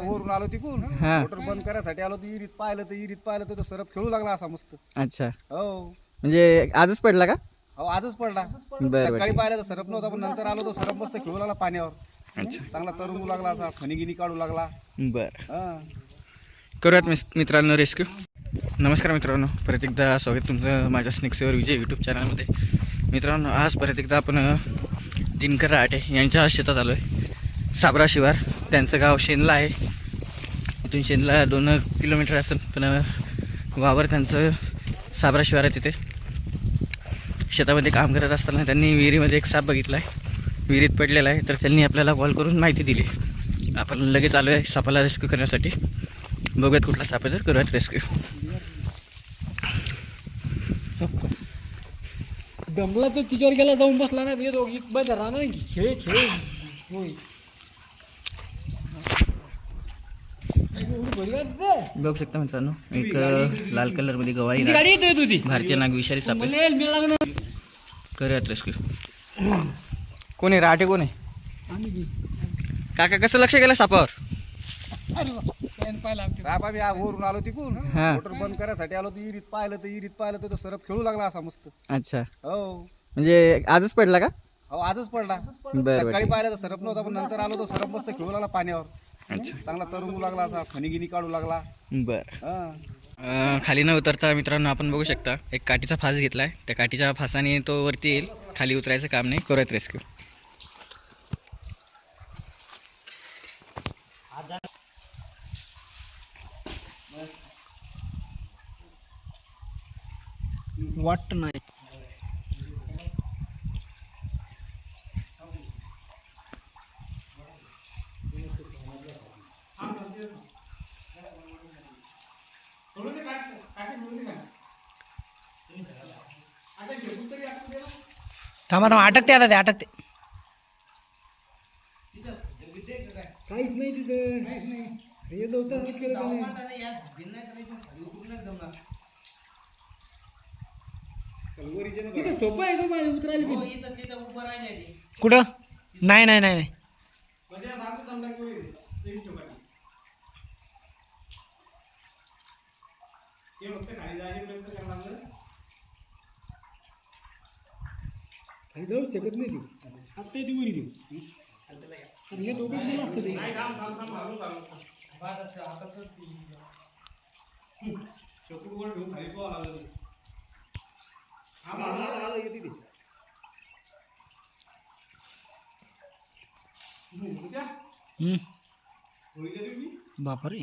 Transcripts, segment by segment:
वरून आलो तिकून. हा. मोटर बंद करायसाठी आलो तर इरीत पाहिलं तर इरीत पाहिलं तर तो सरप खेळू लागला असा मस्त. अच्छा. हो. म्हणजे आजच पडला का? हो आजच पडला. बरं बरं. सकाळी पाहिलं तर सरप नव्हता पण नंतर आलो तो सरप मस्त खेळू लागला पाण्यावर. अच्छा. चांगला तरंगू लागला असा खनी गिनी काढू लागला. बरं. हा. करूयात मिस मित्रांनो रेस्क्यू. नमस्कार मित्रांनो. परत एकदा स्वागत तुमचं माझ्या स्नेक्सवर विजय यूट्यूब चॅनलमध्ये मित्रांनो आज परत एकदा आपण अ, दिनकर राटे यांच्या शेतात आलो आहे साबरा शिवार. त्यांचं गाव शेनला आहे. इथून शेनला दोन किलोमीटर असेल पण वावर त्यांचं साबरा शिवार आहे तिथे. शेतामध्ये काम करत असताना त्यांनी विहिरीमध्ये एक साप बघितला आहे विहिरीत पडलेला आहे तर त्यांनी आपल्याला कॉल करून माहिती दिली. आपण लगेच आलो आहे सापाला रेस्क्यू करण्यासाठी. बघूयात कुठला साप आहे तर करूयात रेस्क्यू. दमला तर तिच्यावर गेला जाऊन बसला ना ते दोघी. बंद राहणार खेळ खेळ. होय. बघू शकता मित्रांनो एक लाल गाडी येतोय तुझी. भारतीय नाग विषारी साप आहे मला मी लागणार करूयात रेस्क्यू कोण आहे? राटे कोण आहे. काका कसं लक्ष गेलं सापावर? साप आ- वरून आलो तिकून. हा. मोटर बंद करायसाठी आलो तर इरीत पाहिलं तर इरीत पाहिलं तर तो सरप खेळू लागला असा मस्त. अच्छा. हो. म्हणजे आजच पडला का? हो आजच पडला. सकाळी पाहिलं तर सरप नव्हता पण नंतर आलो तो सरप मस्त खेळू लागला पाण्यावर. अच्छा. चांगला तरंगू लागला असा खनी गिनी काढू लागला. बरं. हा. अ, खाली न उतरता मित्रांनो आपण बघू शकता एक काठीचा फास घेतलाय. त्या काठीच्या फासाने तो वरती येईल. खाली उतरायचं काम नाही. करूयात रेस्क्यू. वाटत नाही. थांबा थांबा अटकते आता ते अटकते. काहीच नाही तिथं. काहीच नाही हे नव्हतं तिथे. सोपं आहे तो माझ्या उतरायला कुठं? नाही नाही नाही नाही. खाली जाऊ शकत नाही ती आत्ता ती उडी देऊ. आणि हे दोघं गेलं असतं ते. हम्म. बापरे.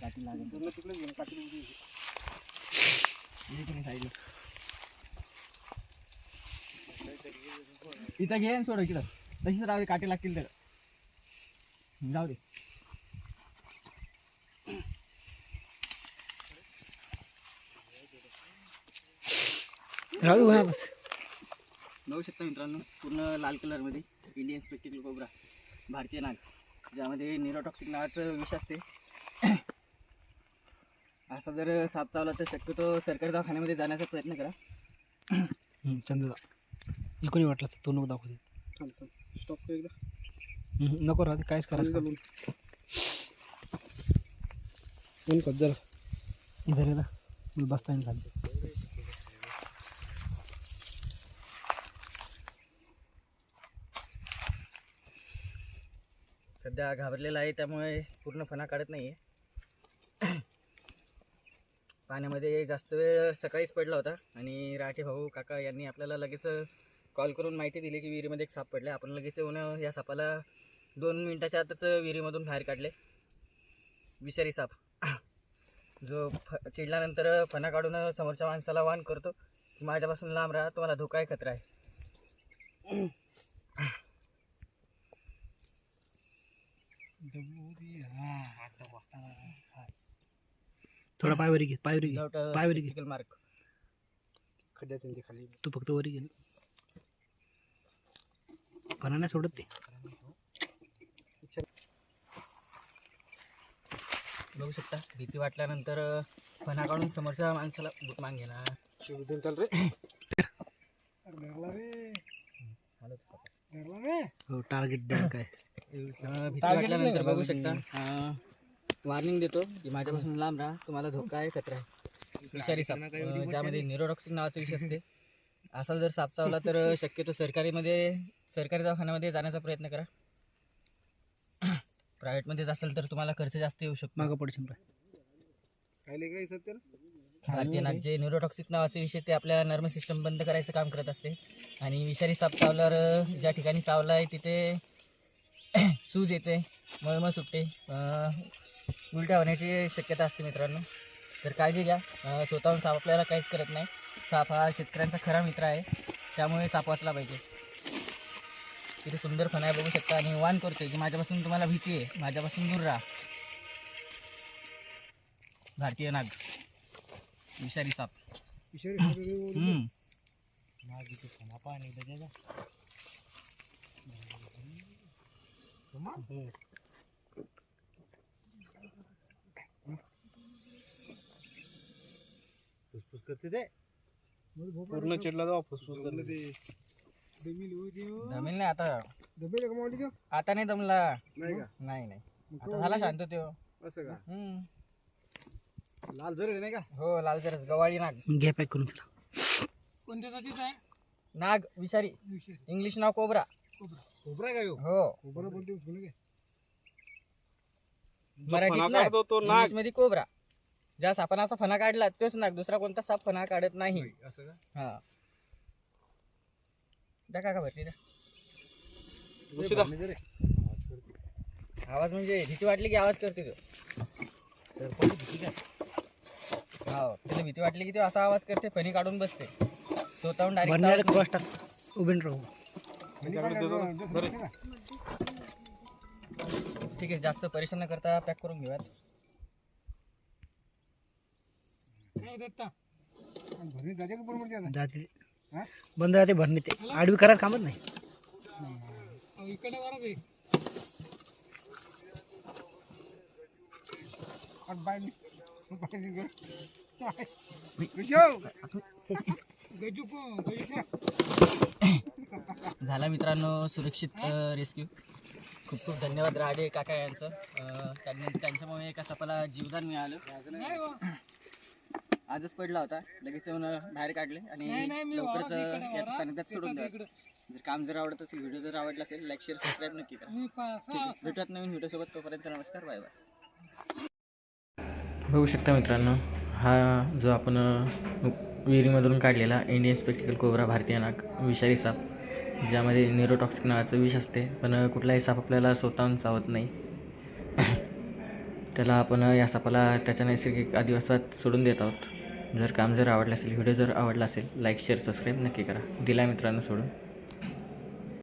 काठी लागेल घे बंटी नाव इथं घे सोड इकडं. तशीच राहू दे काटे लागतील तर. जाऊ दे. राहू दे उन्हातच. बघू शकता मित्रांनो पूर्ण लाल कलरमध्ये इंडियन स्पेक्टिकल कोबरा भारतीय नाग. ज्यामध्ये निरोटॉक्सिक नावाचं विष असते. असा जर साप चावला तर शक्यतो सरकारी दवाखान्यामध्ये जाण्याचा प्रयत्न करा. चंददा इकडे वाटलं तो नको दाखवते स्टॉप एकदा. हम्म, नको राहते काहीच करायचं काम कोण कर जरा. इधर मी बसता येईल खाली. सध्या घाबरलेला आहे त्यामुळे पूर्ण फणा काढत नाही आहे पाण्यामध्ये जास्त वेळ सकाळीच पडला होता आणि राठे भाऊ काका यांनी आपल्याला लगेच कॉल करून माहिती दिली की विहिरीमध्ये एक साप पडले आपण लगेच येऊन या सापाला दोन मिनटाच्या आतच विहिरीमधून बाहेर काढले. विषारी साप. जो फ चिडल्यानंतर फणा काढून समोरच्या माणसाला वान करतो माझ्यापासून लांब राहा तुम्हाला धोका आहे खतरा आहे. थोडा पायवरी घे पायवरी घे पायवरी घे. mark. खड्ड्यात खाली तू फक्त वरी घे. पणा नाही सोडत ते. बघू शकता भीती वाटल्यानंतर फणा काढून समोरच्या माणसाला बुट माग गेला हो टार्गेट वाटल्यानंतर बघू शकता. वॉर्निंग देतो की माझ्यापासून लांब राहा. तुम्हाला धोका आहे खतरा आहे. विषारी साप. ज्यामध्ये निरोटॉक्सिन नावाचा विष असते. असा जर साप चावला तर शक्यतो सरकारीमध्ये सरकारी दवाखान्यामध्ये जाण्याचा प्रयत्न करा. प्रायव्हेटमध्येच असेल तर तुम्हाला खर्च जास्त येऊ शकतो. मागं पडशील काय सत्य भारतीय नाग जे न्यूरोटॉक्सिक नावाचे विषय ते आपल्या नर्म सिस्टम बंद करायचं काम करत असते. आणि विषारी साप चावल्यावर ज्या ठिकाणी चावला आहे तिथे सूज येते मळमळ सुटते. उलट्या होण्याची शक्यता असते मित्रांनो. तर काळजी घ्या. स्वतःहून साप आपल्याला काहीच करत नाही. साप हा शेतकऱ्यांचा खरा मित्र आहे. त्यामुळे साप वाचला पाहिजे. किती सुंदर फणा आहे बघू शकता. आणि वान करतोय की माझ्यापासून तुम्हाला भीती आहे. माझ्यापासून दूर राहा. भारतीय नाग. विषारी साप. हम्म. फुसफुस करते ते. पूर्ण चिडला जावा फुसफुस करते. जमीन नाही आता. आता नाही दमला. नाही का? नाही नाही. आता झाला शांत तो. असं का? हम्म. लाल जर नाही का? हो लाल जरस गवाळी नाग. घ्या पॅक करून चला. कोणत्या जातीचा आहे? नाग विषारी. इंग्लिश नाव कोबरा. खोबरा काय हो. हो खोबरा बोलते काय? मराठीत फणा नाग काढतो तो नाग. इंग्लिशमध्ये कोबरा. ज्या सापानं असा फणा काढला तोच नाग. दुसरा कोणता साप फणा काढत नाही. असं का? हा. द्या का भरती द्या. उशिरा. आवाज म्हणजे भीती वाटली की आवाज करते तो. काय? हो त्याला भीती वाटली की तो असा आवाज करते फणी काढून बसते. स्वतःहून डायरेक्ट क्रॉस टाक उभे राहू. ठीक आहे जास्त परेशान न करता पॅक करून घेऊयात. जाते बंद राहते भरणे ते. आडवी करायचं कामच नाही. झाला मित्रांनो सुरक्षित रेस्क्यू खूप खूप धन्यवाद राडे काका यांचं. त्यांनी त्यांच्यामुळे एका सापाला जीवदान मिळालं. आजच पडला होता. लगेच येऊन बाहेर काढले आणि लवकरच याच्या सानिध्यात सोडून द्या जर काम जर आवडत असेल व्हिडिओ जर आवडला असेल लाईक शेअर सबस्क्राईब नक्की करा. भेटूयात नवीन व्हिडिओ सोबत. तोपर्यंत नमस्कार बाय बाय. बघू शकता मित्रांनो हा जो आपण विहिरीमधून काढलेला इंडियन स्पेक्टिकल कोबरा भारतीय नाग विषारी साप ज्यामध्ये न्यूरोटॉक्सिक नावाचं विष असते पण कुठलाही साप आपल्याला स्वतःहून चावत नाही. त्याला आपण या सापाला त्याच्या नैसर्गिक आदिवासात सोडून देत आहोत. जर काम जर आवडलं असेल व्हिडिओ जर आवडला असेल लाईक शेअर सबस्क्राईब नक्की करा. दिला मित्रांनो सोडून.